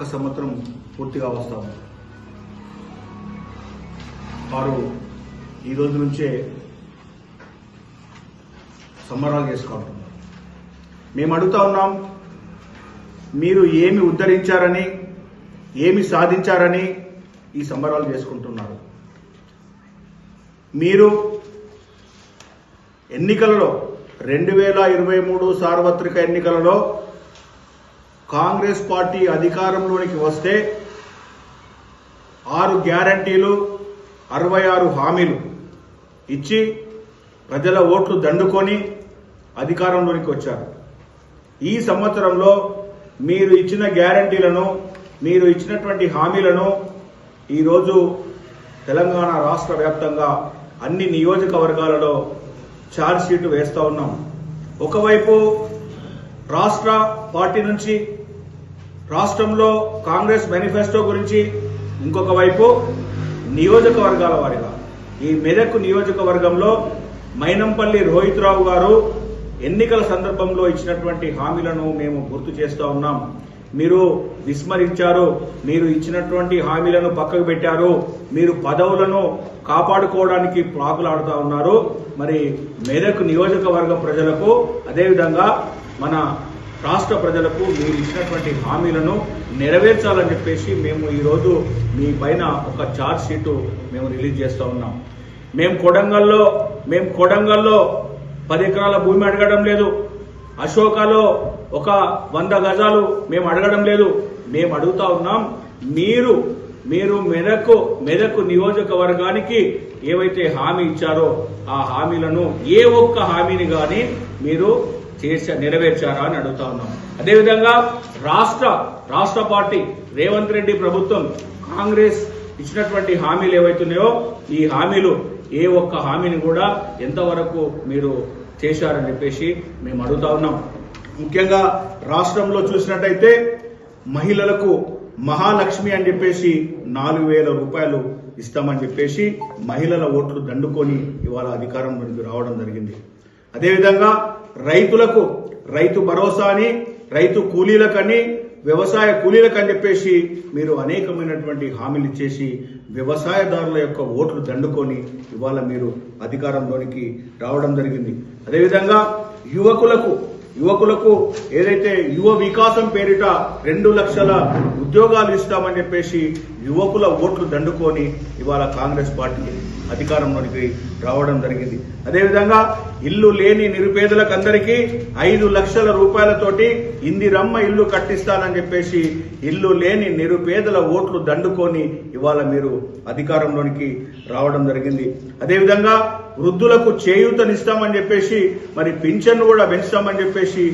ఒక్క సంవత్సరం పూర్తిగా వస్తాం వారు ఈ రోజు నుంచే సంబరాలు చేసుకుంటున్నారు. మేము అడుగుతా ఉన్నాం మీరు ఏమి ఉద్ధరించారని ఏమి సాధించారని ఈ సంబరాలు చేసుకుంటున్నారు. మీరు ఎన్నికలలో రెండు వేల ఇరవై మూడు సార్వత్రిక ఎన్నికలలో కాంగ్రెస్ పార్టీ అధికారంలోనికి వస్తే ఆరు గ్యారంటీలు అరవై ఆరు హామీలు ఇచ్చి ప్రజల ఓట్లు దండుకొని అధికారంలోనికి వచ్చారు. ఈ సంవత్సరంలో మీరు ఇచ్చిన గ్యారంటీలను మీరు ఇచ్చినటువంటి హామీలను ఈరోజు తెలంగాణ రాష్ట్ర వ్యాప్తంగా అన్ని నియోజకవర్గాలలో ఛార్జ్ షీట్ వేస్తూ ఉన్నాం. ఒకవైపు రాష్ట్ర పార్టీ నుంచి రాష్ట్రంలో కాంగ్రెస్ మేనిఫెస్టో గురించి ఇంకొక వైపు నియోజకవర్గాల వారిగా. ఈ మెదక్ నియోజకవర్గంలో మైనంపల్లి రోహిత్ రావు గారు ఎన్నికల సందర్భంలో ఇచ్చినటువంటి హామీలను మేము గుర్తు చేస్తూ ఉన్నాం. మీరు విస్మరించారు మీరు ఇచ్చినటువంటి హామీలను పక్కకు పెట్టారు మీరు పదవులను కాపాడుకోవడానికి ప్రాకులాడుతూ ఉన్నారు. మరి మెదక్ నియోజకవర్గ ప్రజలకు అదేవిధంగా మన రాష్ట్ర ప్రజలకు మీరు ఇచ్చినటువంటి హామీలను నెరవేర్చాలని చెప్పేసి మేము ఈరోజు మీ పైన ఒక ఛార్జ్ షీటు మేము రిలీజ్ చేస్తూ ఉన్నాం. మేము కొడంగల్లో మేము కొడంగల్లో పది ఎకరాల భూమి అడగడం లేదు. అశోకాలో ఒక వంద గజాలు మేము అడగడం లేదు. మేము అడుగుతా ఉన్నాం మీరు మీరు మెదకు మెదకు నియోజకవర్గానికి ఏవైతే హామీ ఇచ్చారో ఆ హామీలను ఏ ఒక్క హామీని కానీ మీరు చేసా నెరవేర్చారా అని అడుగుతా ఉన్నాం. అదేవిధంగా రాష్ట్ర రాష్ట్ర పార్టీ రేవంత్ రెడ్డి ప్రభుత్వం కాంగ్రెస్ ఇచ్చినటువంటి హామీలు ఏవైతున్నాయో ఈ హామీలు ఏ ఒక్క హామీని కూడా ఎంతవరకు మీరు చేశారని చెప్పేసి మేము అడుగుతా ఉన్నాం. ముఖ్యంగా రాష్ట్రంలో చూసినట్టయితే మహిళలకు మహాలక్ష్మి అని చెప్పేసి నాలుగు వేల రూపాయలు ఇస్తామని చెప్పేసి మహిళల ఓట్లు దండుకొని ఇవాళ అధికారంలోకి రావడం జరిగింది. అదేవిధంగా రైతులకు రైతు భరోసా అని రైతు కూలీలకని వ్యవసాయ కూలీలకని చెప్పేసి మీరు అనేకమైనటువంటి హామీలు ఇచ్చేసి వ్యవసాయదారుల యొక్క ఓట్లు దండుకొని ఇవాళ మీరు అధికారంలోనికి రావడం జరిగింది. అదేవిధంగా యువకులకు యువకులకు ఏదైతే యువ వికాసం పేరిట రెండు లక్షల ఉద్యోగాలు ఇస్తామని చెప్పేసి యువకుల ఓట్లు దండుకొని ఇవాళ కాంగ్రెస్ పార్టీ అధికారంలోనికి రావడం జరిగింది. అదేవిధంగా ఇల్లు లేని నిరుపేదలకు అందరికీ ఐదు లక్షల రూపాయలతోటి ఇందిరమ్మ ఇల్లు కట్టిస్తానని చెప్పేసి ఇల్లు లేని నిరుపేదల ఓట్లు దండుకొని ఇవాళ మీరు అధికారంలోనికి రావడం జరిగింది. అదేవిధంగా వృద్ధులకు చేయూతనిస్తామని చెప్పేసి మరి పింఛన్ కూడా పెంచుతామని చెప్పేసి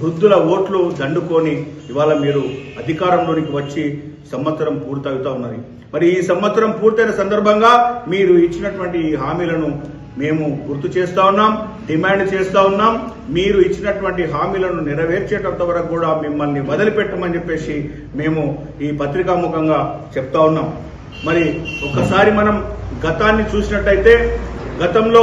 వృద్ధుల ఓట్లు దండుకొని ఇవాళ మీరు అధికారంలోనికి వచ్చి సంవత్సరం పూర్తవుతా ఉన్నది. మరి ఈ సంవత్సరం పూర్తయిన సందర్భంగా మీరు ఇచ్చినటువంటి ఈ హామీలను మేము గుర్తు చేస్తా ఉన్నాం డిమాండ్ చేస్తా ఉన్నాం. మీరు ఇచ్చినటువంటి హామీలను నెరవేర్చేటంత వరకు కూడా మిమ్మల్ని వదిలిపెట్టమని చెప్పేసి మేము ఈ పత్రికాముఖంగా చెప్తా ఉన్నాం. మరి ఒక్కసారి మనం గతాన్ని చూసినట్టయితే గతంలో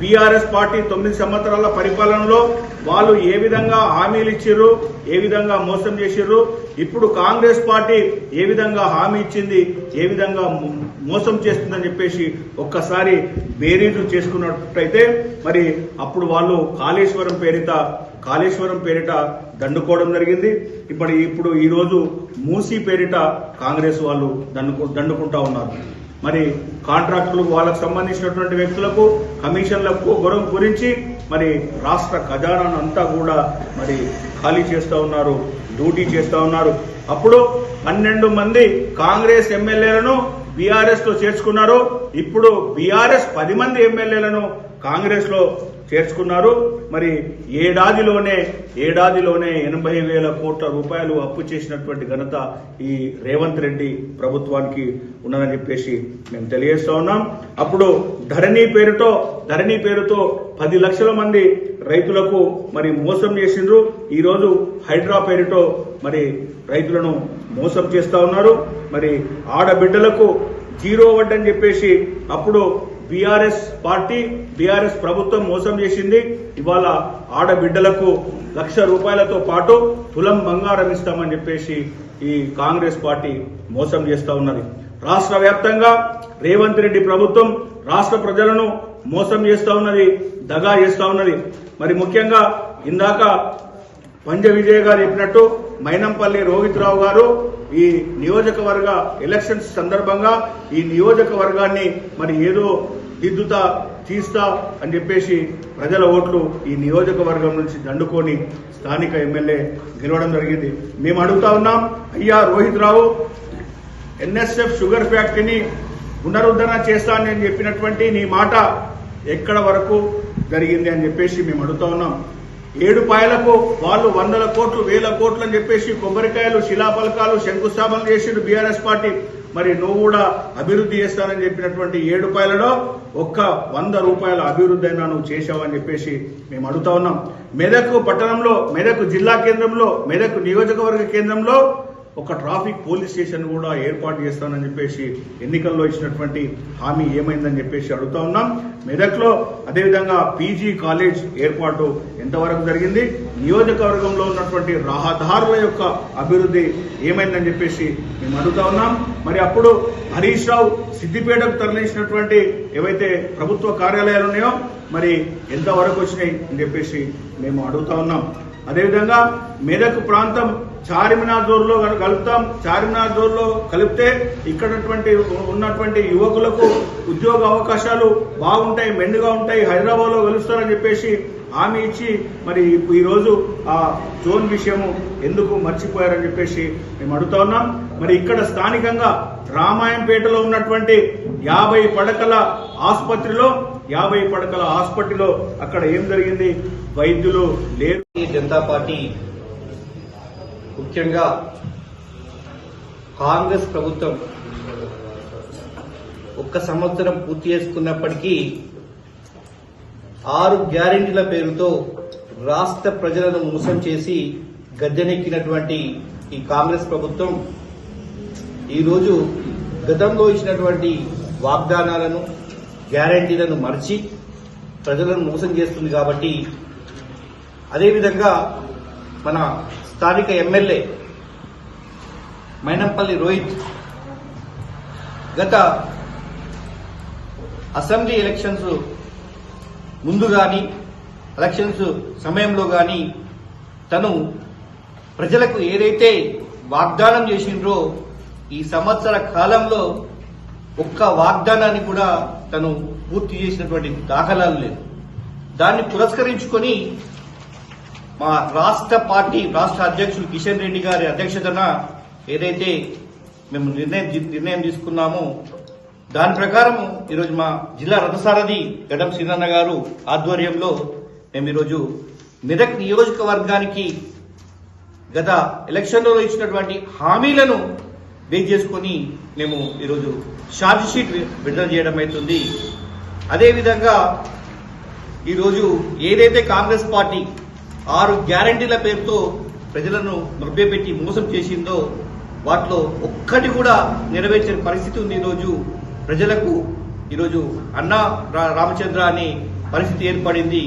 బీఆర్ఎస్ పార్టీ తొమ్మిది సంవత్సరాల పరిపాలనలో వాళ్ళు ఏ విధంగా హామీలు ఇచ్చిర్రు ఏ విధంగా మోసం చేసిర్రు ఇప్పుడు కాంగ్రెస్ పార్టీ ఏ విధంగా హామీ ఇచ్చింది ఏ విధంగా మోసం చేస్తుందని చెప్పేసి ఒక్కసారి బేరీజు చేసుకున్నట్టయితే మరి అప్పుడు వాళ్ళు కాళేశ్వరం పేరిట కాళేశ్వరం పేరిట దండుకోవడం జరిగింది. ఇప్పుడు ఇప్పుడు ఈరోజు మూసీ పేరిట కాంగ్రెస్ వాళ్ళు దండుకు దండుకుంటా ఉన్నారు. మరి కాంట్రాక్టులు వాళ్ళకు సంబంధించినటువంటి వ్యక్తులకు కమిషన్లకు గొడవ గురించి మరి రాష్ట్ర ఖజానాను అంతా కూడా మరి ఖాళీ చేస్తూ ఉన్నారు డ్యూటీ చేస్తూ ఉన్నారు. అప్పుడు పన్నెండు మంది కాంగ్రెస్ ఎమ్మెల్యేలను బీఆర్ఎస్లో చేర్చుకున్నారు ఇప్పుడు బీఆర్ఎస్ పది మంది ఎమ్మెల్యేలను కాంగ్రెస్లో చేర్చుకున్నారు. మరి ఏడాదిలోనే ఏడాదిలోనే ఎనభై వేల కోట్ల రూపాయలు అప్పు చేసినటువంటి ఘనత ఈ రేవంత్ రెడ్డి ప్రభుత్వానికి ఉన్నదని చెప్పేసి మేము తెలియజేస్తా ఉన్నాం. అప్పుడు ధరణి పేరుతో ధరణి పేరుతో పది లక్షల మంది రైతులకు మరి మోసం చేసిండ్రు. ఈరోజు హైడ్రా పేరుతో మరి రైతులను మోసం చేస్తూ ఉన్నారు. మరి ఆడబిడ్డలకు జీరో వడ్డని చెప్పేసి అప్పుడు బీఆర్ఎస్ పార్టీ బీఆర్ఎస్ ప్రభుత్వం మోసం చేసింది. ఇవాళ ఆడబిడ్డలకు లక్ష రూపాయలతో పాటు తులం బంగారం ఇస్తామని చెప్పేసి ఈ కాంగ్రెస్ పార్టీ మోసం చేస్తూ ఉన్నది. రాష్ట్ర వ్యాప్తంగా రేవంత్ రెడ్డి ప్రభుత్వం రాష్ట్ర ప్రజలను మోసం చేస్తూ ఉన్నది దగా చేస్తా ఉన్నది. మరి ముఖ్యంగా ఇందాక పంజ విజయ్ గారు చెప్పినట్టు మైనంపల్లి రోహిత్ రావు గారు ఈ నియోజకవర్గ ఎలక్షన్స్ సందర్భంగా ఈ నియోజకవర్గాన్ని మరి ఏదో దిద్దుతా తీస్తా అని చెప్పేసి ప్రజల ఓట్లు ఈ నియోజకవర్గం నుంచి దండుకొని స్థానిక ఎమ్మెల్యే గెలవడం జరిగింది. మేము అడుగుతా ఉన్నాం అయ్యా రోహిత్ రావు ఎన్ఎస్ఎఫ్ షుగర్ ఫ్యాక్టరీని పునరుద్ధరణ చేస్తానని చెప్పినటువంటి నీ మాట ఎక్కడ వరకు జరిగింది అని చెప్పేసి మేము అడుగుతా ఉన్నాం. ఏడు పాయలకు వాళ్ళు వందల కోట్లు వేల కోట్లు అని చెప్పేసి కొబ్బరికాయలు శిలాఫలకాలు శంకుస్థాపన చేసిండు బీఆర్ఎస్ పార్టీ. మరి నువ్వు కూడా అభివృద్ధి చేస్తానని చెప్పినటువంటి ఏడు పాయలలో ఒక్క వంద రూపాయల అభివృద్ధి అయినా నువ్వు చేశావని చెప్పేసి మేము అడుగుతా ఉన్నాం. మెదక్ పట్టణంలో మెదక్ జిల్లా కేంద్రంలో మెదక్ నియోజకవర్గ కేంద్రంలో ఒక ట్రాఫిక్ పోలీస్ స్టేషన్ కూడా ఏర్పాటు చేస్తానని చెప్పేసి ఎన్నికల్లో ఇచ్చినటువంటి హామీ ఏమైందని చెప్పేసి అడుగుతా ఉన్నాం. మెదక్లో అదేవిధంగా పీజీ కాలేజ్ ఏర్పాటు ఎంతవరకు జరిగింది? నియోజకవర్గంలో ఉన్నటువంటి రహదారుల యొక్క అభివృద్ధి ఏమైందని చెప్పేసి మేము అడుగుతా ఉన్నాం. మరి అప్పుడు హరీష్ రావు సిద్దిపేటకు తరలించినటువంటి ఏవైతే ప్రభుత్వ కార్యాలయాలు ఉన్నాయో మరి ఎంతవరకు వచ్చినాయి అని చెప్పేసి మేము అడుగుతా ఉన్నాం. అదేవిధంగా మెదక్ ప్రాంతం చార్మినార్ జోర్లో కలుపుతాం. చార్మినార్ జోర్లో కలిపితే ఇక్కడటువంటి ఉన్నటువంటి యువకులకు ఉద్యోగ అవకాశాలు బాగుంటాయి మెండుగా ఉంటాయి హైదరాబాద్లో కలుస్తారని చెప్పేసి హామీ ఇచ్చి మరి ఈ రోజు ఆ జోన్ విషయము ఎందుకు మర్చిపోయారని చెప్పేసి మేము అడుగుతా ఉన్నాం. మరి ఇక్కడ స్థానికంగా రామాయంపేటలో ఉన్నటువంటి యాభై పడకల ఆసుపత్రిలో యాభై పడకల హాస్పిటల్లో అక్కడ ఏం జరిగింది? వైద్యులు లేరు. జనతా పార్టీ ముఖ్యంగా కాంగ్రెస్ ప్రభుత్వం ఒక్క సంవత్సరం పూర్తి చేసుకున్నప్పటికీ ఆరు గ్యారెంటీల పేరుతో రాష్ట్ర ప్రజలను మోసం చేసి గద్దెనెక్కినటువంటి ఈ కాంగ్రెస్ ప్రభుత్వం ఈరోజు గతంలో ఇచ్చినటువంటి వాగ్దానాలను గ్యారంటీలను మర్చి ప్రజలను మోసం చేస్తుంది కాబట్టి అదేవిధంగా మన స్థానిక ఎమ్మెల్యే మైనంపల్లి రోహిత్ గత అసెంబ్లీ ఎలక్షన్స్ ముందు గాని ఎలక్షన్స్ సమయంలో గాని తను ప్రజలకు ఏదైతే వాగ్దానం చేసిండ్రో ఈ సంవత్సర కాలంలో ఒక్క వాగ్దానాన్ని కూడా తను పూర్తి చేసినటువంటి దాఖలాలు లేవు. దాన్ని పురస్కరించుకొని మా రాష్ట్ర పార్టీ రాష్ట్ర అధ్యక్షులు కిషన్ రెడ్డి గారి అధ్యక్షతన ఏదైతే మేము నిర్ణయం నిర్ణయం తీసుకున్నామో దాని ప్రకారం ఈరోజు మా జిల్లా రథసారథి గడం శ్రీనన్న గారు ఆధ్వర్యంలో మేము ఈరోజు మెదక్ నియోజకవర్గానికి గత ఎలక్షన్లో ఇచ్చినటువంటి హామీలను బేస్ చేసుకొని మేము ఈరోజు ఛార్జ్ షీట్ విడుదల చేయడం అవుతుంది. అదేవిధంగా ఈరోజు ఏదైతే కాంగ్రెస్ పార్టీ ఆరు గ్యారంటీల పేరుతో ప్రజలను మభ్యపెట్టి మోసం చేసిందో వాటిలో ఒక్కటి కూడా నెరవేర్చని పరిస్థితి ఉంది ఈరోజు. ప్రజలకు ఈరోజు అన్నా రా- రామచంద్ర అని పరిస్థితి ఏర్పడింది.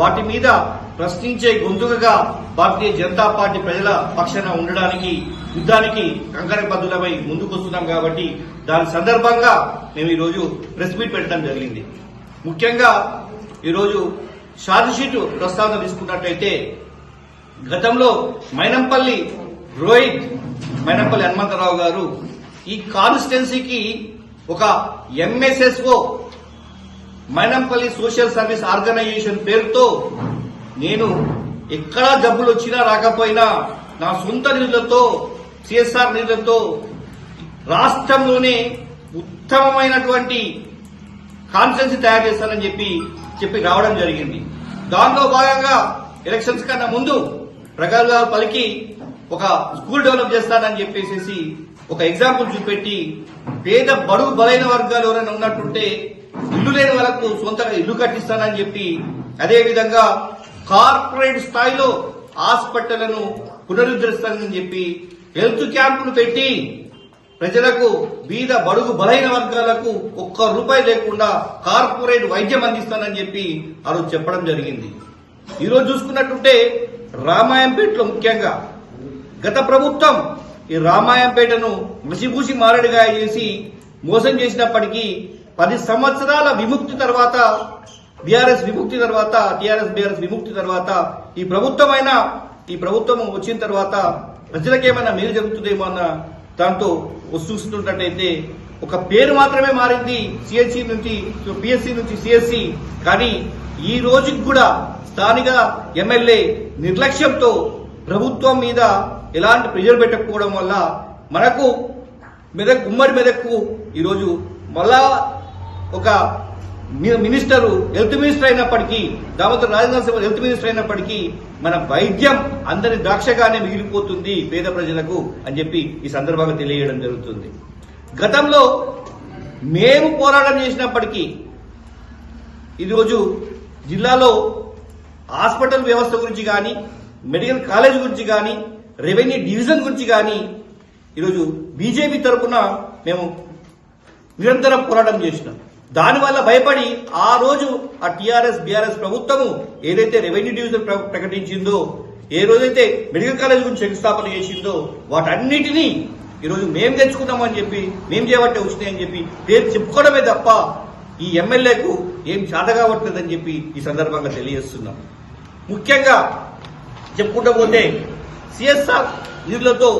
వాటి మీద ప్రశ్నించే గొంతుకగా భారతీయ జనతా పార్టీ ప్రజల పక్షాన ఉండడానికి యుద్ధానికి కంకరబద్దులమై ముందుకొస్తున్నాం కాబట్టి దాని సందర్భంగా మేము ఈరోజు ప్రెస్ మీట్ పెట్టడం జరిగింది. ముఖ్యంగా ఈరోజు షార్జిషీటు ప్రస్తావన తీసుకున్నట్లయితే గతంలో మైనంపల్లి రోహిత్ మైనంపల్లి హనుమంతరావు గారు ఈ కాన్స్టిట్యున్సీకి ఒక MSSO Mynampally social service organisation పేరుతో నేను ఎక్కడా డబ్బులు వచ్చినా రాకపోయినా నా సొంత నిధులతో సిఎస్ఆర్ నిధులతో రాష్ట్రంలోనే ఉత్తమమైనటువంటి కాన్ఫరెన్స్ తయారు చేస్తానని చెప్పి చెప్పి రావడం జరిగింది. దానిలో భాగంగా ఎలక్షన్స్ కన్నా ముందు ప్రగల్భాలు పలికి ఒక స్కూల్ డెవలప్ చేస్తానని చెప్పేసి ఒక ఎగ్జాంపుల్ చూపెట్టి పేద బడుగు బలైన వర్గాలు ఎవరైనా ఉన్నట్టుంటే ఇల్లు లేని వాళ్ళకు సొంతంగా ఇల్లు కట్టిస్తానని చెప్పి అదేవిధంగా కార్పొరేట్ స్థాయిలో హాస్పిటళ్ళను పునరుద్ధరిస్తానని చెప్పి హెల్త్ క్యాంపులు పెట్టి ప్రజలకు బీద బడుగు బలైన వర్గాలకు ఒక్క రూపాయి లేకుండా కార్పొరేట్ వైద్యం అందిస్తానని చెప్పి ఆ రోజు చెప్పడం జరిగింది. ఈరోజు చూసుకున్నట్టుంటే రామాయంపేటలో ముఖ్యంగా గత ప్రభుత్వం ఈ రామాయంపేటను ముసిపూసి మారడిగా చేసి మోసం చేసినప్పటికీ పది సంవత్సరాల విముక్తి తర్వాత బీఆర్ఎస్ విముక్తి తర్వాత టీఆర్ఎస్ బీఆర్ఎస్ విముక్తి తర్వాత ఈ ప్రభుత్వమైన ఈ ప్రభుత్వం వచ్చిన తర్వాత ప్రజలకేమైనా మేలు జరుగుతుందేమో అన్న దాంతో చూస్తున్నట్టయితే ఒక పేరు మాత్రమే మారింది సిఎస్సి నుంచి పిఎస్సి నుంచి సిఎస్సి. కానీ ఈ రోజుకి కూడా స్థానిక ఎమ్మెల్యే నిర్లక్ష్యంతో ప్రభుత్వం మీద ఎలాంటి ప్రెజర్ పెట్టకపోవడం వల్ల మనకు మెదక్ ఉమ్మడి మెదక్కు ఈరోజు మళ్ళా ఒక మినిస్టరు హెల్త్ మినిస్టర్ అయినప్పటికీ దామోదర్ రాజనాథ్ సింగ్ హెల్త్ మినిస్టర్ అయినప్పటికీ మన వైద్యం అందరి ద్రాక్షగానే మిగిలిపోతుంది పేద ప్రజలకు అని చెప్పి ఈ సందర్భంగా తెలియడం జరుగుతుంది. గతంలో మేము పోరాటం చేసినప్పటికీ ఈరోజు జిల్లాలో హాస్పిటల్ వ్యవస్థ గురించి కానీ మెడికల్ కాలేజ్ గురించి కానీ రెవెన్యూ డివిజన్ గురించి కానీ ఈరోజు బీజేపీ తరఫున మేము నిరంతరం పోరాటం చేసినాం. దానివల్ల భయపడి ఆ రోజు ఆ టీఆర్ఎస్ బీఆర్ఎస్ ప్రభుత్వము ఏదైతే రెవెన్యూ డివిజన్ ప్రకటించిందో ఏ రోజైతే మెడికల్ కాలేజ్ గురించి శంకుస్థాపన చేసిందో వాటన్నిటినీ ఈరోజు మేము తెచ్చుకున్నామని చెప్పి మేము చేయబట్టే వచ్చినాయని చెప్పి పేరు చెప్పుకోవడమే తప్ప ఈ ఎమ్మెల్యేకు ఏం చేత కావట్లేదని చెప్పి ఈ సందర్భంగా తెలియజేస్తున్నాం. ముఖ్యంగా చెప్పుకుంటూ పోతే సిఎస్ఆర్ నిధులతో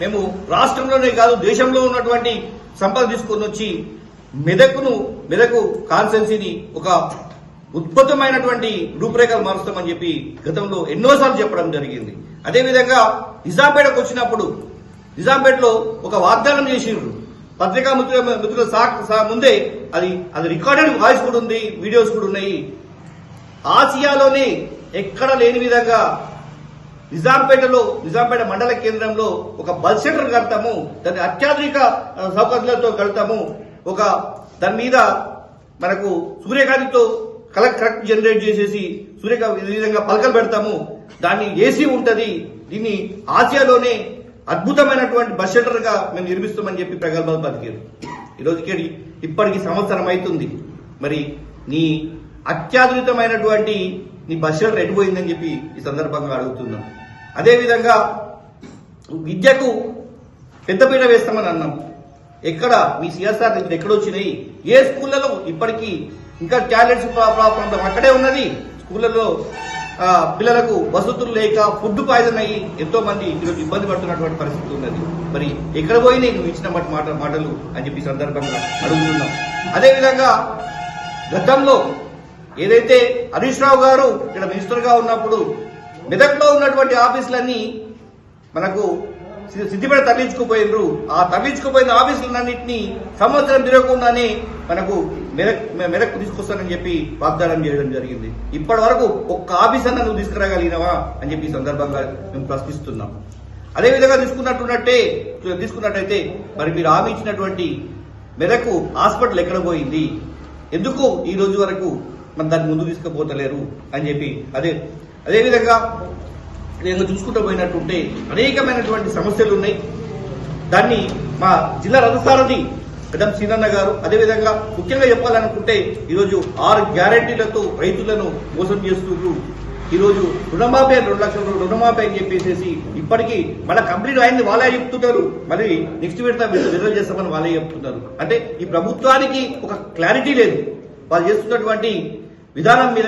మేము రాష్ట్రంలోనే కాదు దేశంలో ఉన్నటువంటి సంపద తీసుకొని వచ్చి మెదకును మెదకు కాన్సెన్సీని ఒక ఉద్భుతమైనటువంటి రూపురేఖలు మారుస్తామని చెప్పి గతంలో ఎన్నోసార్లు చెప్పడం జరిగింది. అదేవిధంగా నిజాంపేటకు వచ్చినప్పుడు నిజాంపేటలో ఒక వాగ్దానం చేసిండ్రు. పత్రికా మిత్రుల మిత్రుల సా- ముందే అది అది రికార్డెడ్ వాయిస్ కూడా ఉంది వీడియోస్ కూడా ఉన్నాయి. ఆసియాలోనే ఎక్కడ లేని విధంగా నిజాంపేటలో నిజాంపేట మండల కేంద్రంలో ఒక బస్ సెంటర్ కడతాము దాన్ని అత్యాధునిక సౌకర్యాలతో కడతాము ఒక దాని మీద మనకు సూర్యకాంతితో కలెక్ట్ కరెక్ట్ జనరేట్ చేసేసి సూర్యకా విధంగా పలకలు పెడతాము. దాన్ని ఏసీ ఉంటుంది. దీన్ని ఆసియాలోనే అద్భుతమైనటువంటి బస్ షెల్టర్గా మేము నిర్మిస్తామని చెప్పి ప్రగల్భాలు పలికారు. ఈరోజుకి ఇప్పటికి సంవత్సరం అవుతుంది మరి నీ అత్యాధునితమైనటువంటి నీ బస్ షెల్టర్ ఎటుపోయిందని చెప్పి ఈ సందర్భంగా అడుగుతున్నాం. అదేవిధంగా విద్యకు పెద్దపీట వేస్తామని అన్నాం. ఎక్కడ? మీ సిఎస్ఆర్ నిధులు ఎక్కడ వచ్చినాయి. ఏ స్కూళ్ళలో? ఇప్పటికీ ఇంకా టాయిలెట్స్ ప్రాబ్లం అక్కడే ఉన్నది. స్కూళ్ళలో పిల్లలకు వసతులు లేక ఫుడ్ పాయిజన్ అయ్యి ఎంతో మంది ఈరోజు ఇబ్బంది పడుతున్నటువంటి పరిస్థితి ఉన్నది. మరి ఎక్కడ పోయినాయి నువ్వు ఇచ్చిన మాట మాటలు అని చెప్పి సందర్భంగా అడుగుతున్నాం. అదేవిధంగా గతంలో ఏదైతే హరీష్ రావు గారు ఇక్కడ మినిస్టర్గా ఉన్నప్పుడు మెదక్లో ఉన్నటువంటి ఆఫీసులన్నీ మనకు సిద్దిపేట తరలించుకుపోయినరు. ఆ తరలించుకుపోయిన ఆఫీసులన్నింటినీ సంవత్సరం తిరగకుండానే మనకు మెదక్ మెరకు తీసుకొస్తానని చెప్పి వాగ్దానం చేయడం జరిగింది. ఇప్పటి వరకు ఒక్క ఆఫీస్ అన్న నువ్వు తీసుకురాగలిగినవా అని చెప్పి ఈ సందర్భంగా మేము ప్రశ్నిస్తున్నాం. అదేవిధంగా తీసుకున్నట్టున్నట్టే తీసుకున్నట్టయితే మరి మీరు హామీ ఇచ్చినటువంటి మెదకు హాస్పిటల్ ఎక్కడ పోయింది? ఎందుకు ఈ రోజు వరకు మన దాన్ని ముందు తీసుకుపోతలేరు అని చెప్పి అదే అదేవిధంగా నేను చూసుకుంటూ పోయినట్టుంటే అనేకమైనటువంటి సమస్యలు ఉన్నాయి. దాన్ని మా జిల్లా రథసారథి కదం సీనన్న గారు అదేవిధంగా ముఖ్యంగా చెప్పాలనుకుంటే ఈరోజు ఆరు గ్యారంటీలతో రైతులను మోసం చేస్తూ ఈరోజు రుణమాఫీ రెండు లక్షల రూపాయలు రుణమాఫీ అని చెప్పేసి ఇప్పటికీ మళ్ళీ కంప్లీట్ అయింది వాళ్ళే చెప్తున్నారు మరి నెక్స్ట్ విడత విడుదల చేస్తామని వాళ్ళే చెప్తున్నారు అంటే ఈ ప్రభుత్వానికి ఒక క్లారిటీ లేదు. వాళ్ళు చేస్తున్నటువంటి విధానం మీద